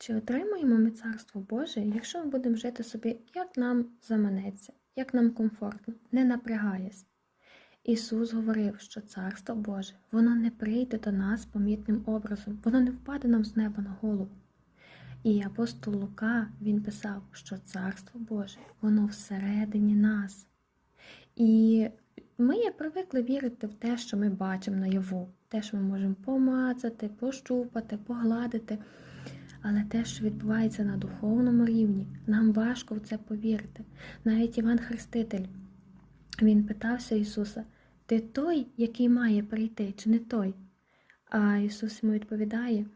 Чи отримаємо ми Царство Боже, якщо ми будемо жити собі, як нам заманеться, як нам комфортно, не напрягаясь? Ісус говорив, що Царство Боже, воно не прийде до нас помітним образом, воно не впаде нам з неба на голову. І апостол Лука він писав, що Царство Боже, воно всередині нас. І ми привикли вірити в те, що ми бачимо наяву, те, що ми можемо помацати, пощупати, погладити. Але те, що відбувається на духовному рівні, нам важко в це повірити. Навіть Іван Хреститель він питався Ісуса: Ти той, який має прийти, чи не той? А Ісус йому відповідає: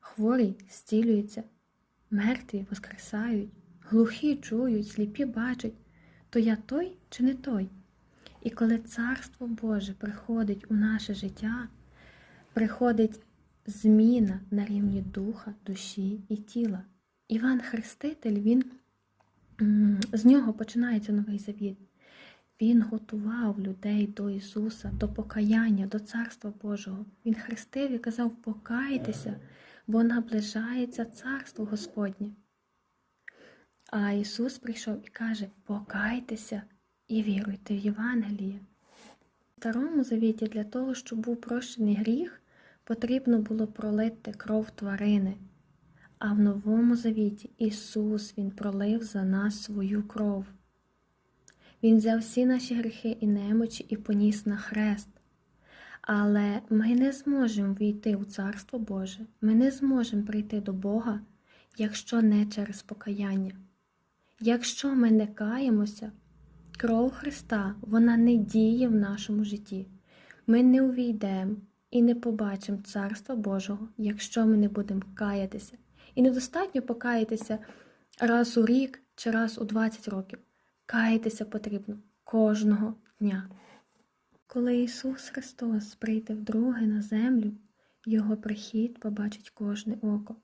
хворі зцілюються, мертві воскресають, глухі чують, сліпі бачать, то я той чи не той? І коли Царство Боже приходить у наше життя, приходить зміна на рівні духа, душі і тіла. Іван Хреститель, він з нього починається новий завіт. Він готував людей до Ісуса, до покаяння, до Царства Божого. Він хрестив і казав: покайтеся, бо наближається Царство Господнє. А Ісус прийшов і каже: покайтеся і віруйте в Євангеліє. В Старому завіті для того, щоб був прощений гріх, потрібно було пролити кров тварини. А в Новому Завіті Ісус Він пролив за нас свою кров. Він взяв всі наші гріхи і немочі і поніс на хрест. Але ми не зможемо війти у Царство Боже, ми не зможемо прийти до Бога, якщо не через покаяння. Якщо ми не каємося, кров Христа вона не діє в нашому житті. Ми не увійдемо і не побачимо Царства Божого, якщо ми не будемо каятися. І недостатньо покаятися раз у рік чи раз у 20 років. Каятися потрібно кожного дня. Коли Ісус Христос прийде вдруге на землю, Його прихід побачить кожне око.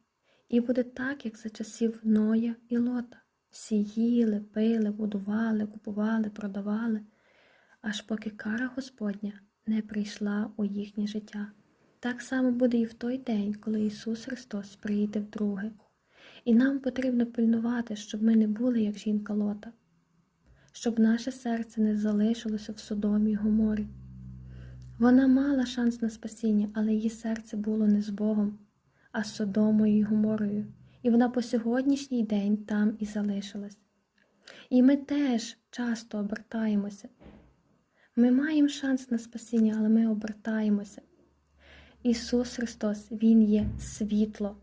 І буде так, як за часів Ноя і Лота. Всі їли, пили, будували, купували, продавали, аж поки кара Господня не прийшла у їхнє життя. Так само буде і в той день, коли Ісус Христос прийде вдруге. І нам потрібно пильнувати, щоб ми не були, як жінка Лота, щоб наше серце не залишилося в Содомі й Гоморі. Вона мала шанс на спасіння, але її серце було не з Богом, а з Содомою й Гоморою, і вона по сьогоднішній день там і залишилась. І ми теж часто обертаємося. Ми маємо шанс на спасіння, але ми обертаємося. Ісус Христос, Він є світло,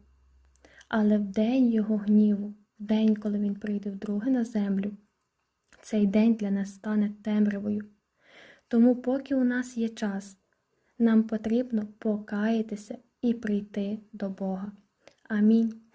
але в день Його гніву, в день, коли Він прийде вдруге на землю, цей день для нас стане темрявою. Тому, поки у нас є час, нам потрібно покаятися і прийти до Бога. Амінь.